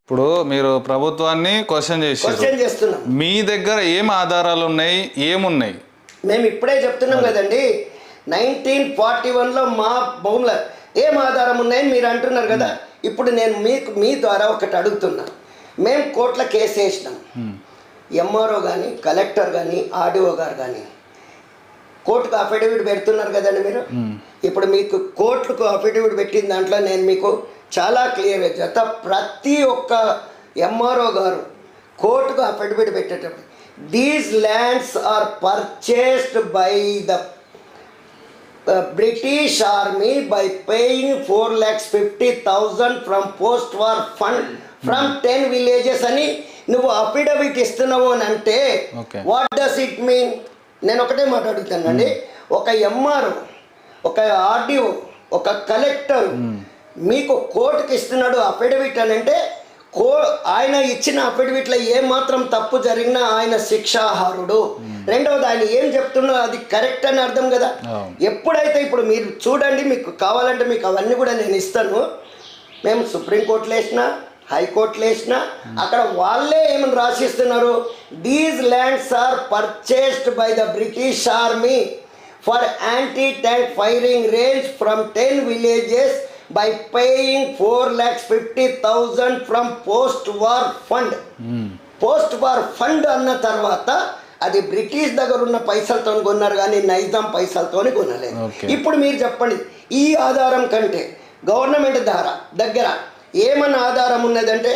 ఇప్పుడు మీరు ప్రభుత్వాన్ని క్వశ్చన్ చేశారు క్వశ్చన్ చేస్తున్నాం. మీ దగ్గర ఏం ఆధారాలు ఉన్నాయి? ఏమున్నాయి? మేము ఇప్పుడే చెప్తున్నాం కదండి నైన్టీన్ ఫార్టీ వన్లో మా భూముల ఏం ఆధారం ఉన్నాయని మీరు అంటున్నారు కదా ఇప్పుడు నేను మీకు మీ ద్వారా ఒకటి అడుగుతున్నా. మేము కోర్టుల కేసు వేసినాం. ఎంఆర్ఓ కానీ కలెక్టర్ కానీ ఆర్డీఓ గారు కానీ కోర్టుకు అఫిడవిట్ పెడుతున్నారు కదండి మీరు? ఇప్పుడు మీకు కోర్టుకు అఫిడవిట్ పెట్టిన దాంట్లో నేను మీకు చాలా క్లియర్గా చెప్తా. ప్రతి ఒక్క ఎంఆర్ఓ గారు కోర్టుకు అఫిడవిట్ పెట్టేటప్పుడు these lands are purchased by the British army by paying four lakhs fifty thousand from post war fund from ten villages అని నువ్వు అఫిడవిట్ ఇస్తున్నావు అని అంటే. వాట్ డస్ ఇట్ మీన్ నేను ఒకటే మాట అడుగుతానండి ఒక ఎంఆర్ ఒక ఆర్డీఓ ఒక కలెక్టర్ మీకు కోర్టుకి ఇస్తున్నాడు అఫిడవిట్ అని అంటే కో ఆయన ఇచ్చిన అఫిడవిట్లో ఏ మాత్రం తప్పు జరిగినా ఆయన శిక్షార్హుడు రెండవది ఆయన ఏం చెప్తున్నా అది కరెక్ట్ అని అర్థం కదా. ఎప్పుడైతే ఇప్పుడు మీరు చూడండి మీకు కావాలంటే మీకు అవన్నీ కూడా నేను ఇస్తాను. మేము సుప్రీంకోర్టులో వేసినా హైకోర్టులో వేసినా అక్కడ వాళ్ళే ఏమని రాసిస్తున్నారు? These lands are purchased by the British army for anti tank firing range from ten villages by paying four lakhs fifty thousand from post war fund post war fund అన్న తర్వాత అది బ్రిటిష్ దగ్గర ఉన్న పైసలతో కొన్నారు కానీ నైజాం పైసలతో కొనలేదు. ఇప్పుడు మీరు చెప్పండి ఈ ఆధారం కంటే గవర్నమెంట్ ద్వారా దగ్గర ఏమన్నా ఆధారం ఉన్నదంటే